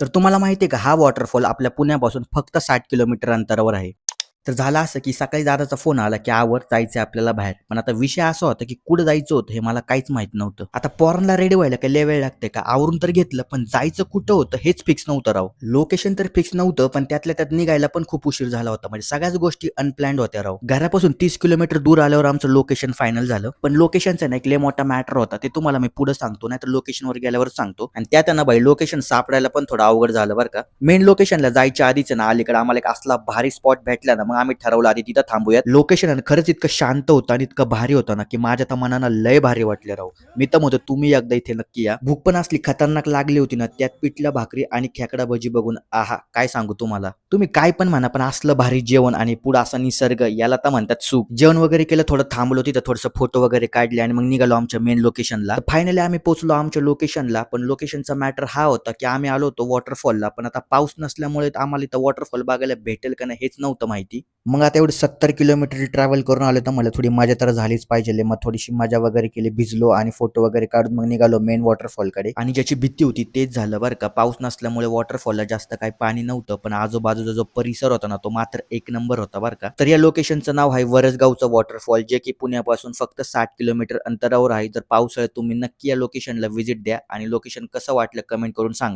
तर तुम्हाला माहिती आहे का हा वॉटरफॉल आपल्या पुण्यापासून फक्त साठ किलोमीटर अंतरावर आहे. तर झालं असं की सकाळी दादाचा फोन आला की आवर जायचं आपल्याला बाहेर. पण आता विषय असा होता की कुठं जायचं होतं हे मला काहीच माहीत नव्हतं. आता पोरांना रेडी व्हायला काही लय वेळ लागते का? आवरून तर घेतलं पण जायचं कुठं होतं हेच फिक्स नव्हतं राव. लोकेशन तर फिक्स नव्हतं पण त्यातल्या त्यात निघायला पण खूप उशीर झाला होता. म्हणजे सगळ्याच गोष्टी अनप्लॅन्ड होत्या राव. घरापासून तीस किलोमीटर दूर आल्यावर आमचं लोकेशन फायनल झालं. पण लोकेशनचा ना एक लय मोठा मॅटर होता ते तुम्हाला मी पुढे सांगतो नाही तर लोकेशनवर गेल्यावर सांगतो. आणि त्यात ना भाई लोकेशन सापडायला पण थोडं अवघड झालं बरं का. मेन लोकेशनला जायच्या आधीच ना अलीकडे आम्हाला एक असला भारी स्पॉट भेटला ना मग आम्ही ठरवलं आधी तिथं थांबूयात. लोकेशन आणि खरंच इतकं शांत होतं आणि इतकं भारी होतं ना की माझ्या तर मनाला लय भारी वाटले राव. मी तर म्हणतो तुम्ही एकदा इथे नक्की या. भूक पण असली खतरनाक लागली होती ना त्यात पिठल्या भाकरी आणि खेकडा भजी बघून आहा काय सांगू तुम्हाला. तुम्ही काय पण म्हणा पण असलं भारी जेवण आणि पुढं असा निसर्ग याला तर म्हणतात सुख. जेवण वगैरे केलं थोडं थांबलो तिथं थोडंसं फोटो वगैरे काढले आणि मग निघालो आमच्या मेन लोकेशनला फायनली आम्ही पोहोचलो आमच्या लोकेशनला पण लोकेशनचा मॅटर हा होता की आम्ही आलो होतो वॉटरफॉलला पण आता पाऊस नसल्यामुळे आम्हाला इथं वॉटरफॉल बघायला भेटेल का नाही हेच नव्हतं माहिती. मग आता एवढं सत्तर किलोमीटर ट्रॅव्हल करून आलो तर मला थोडी मजा तर झालीच पाहिजे. मग थोडीशी मजा वगैरे केली भिजलो आणि फोटो वगैरे काढून मग निघालो मेन वॉटरफॉलकडे आणि ज्याची भीती होती तेच झालं बरं का. पाऊस नसल्यामुळे वॉटरफॉलला जास्त काही पाणी नव्हतं पण आजूबाजूचा जो परिसर होता ना तो मात्र एक नंबर होता बरं का. तर या लोकेशनचं नाव आहे वरसगावचं वॉटरफॉल जे की पुण्यापासून फक्त साठ किलोमीटर अंतरावर आहे. जर पावसाळ्यात तुम्ही नक्की या लोकेशनला व्हिजिट द्या. आणि लोकेशन कसं वाटलं कमेंट करून सांगा.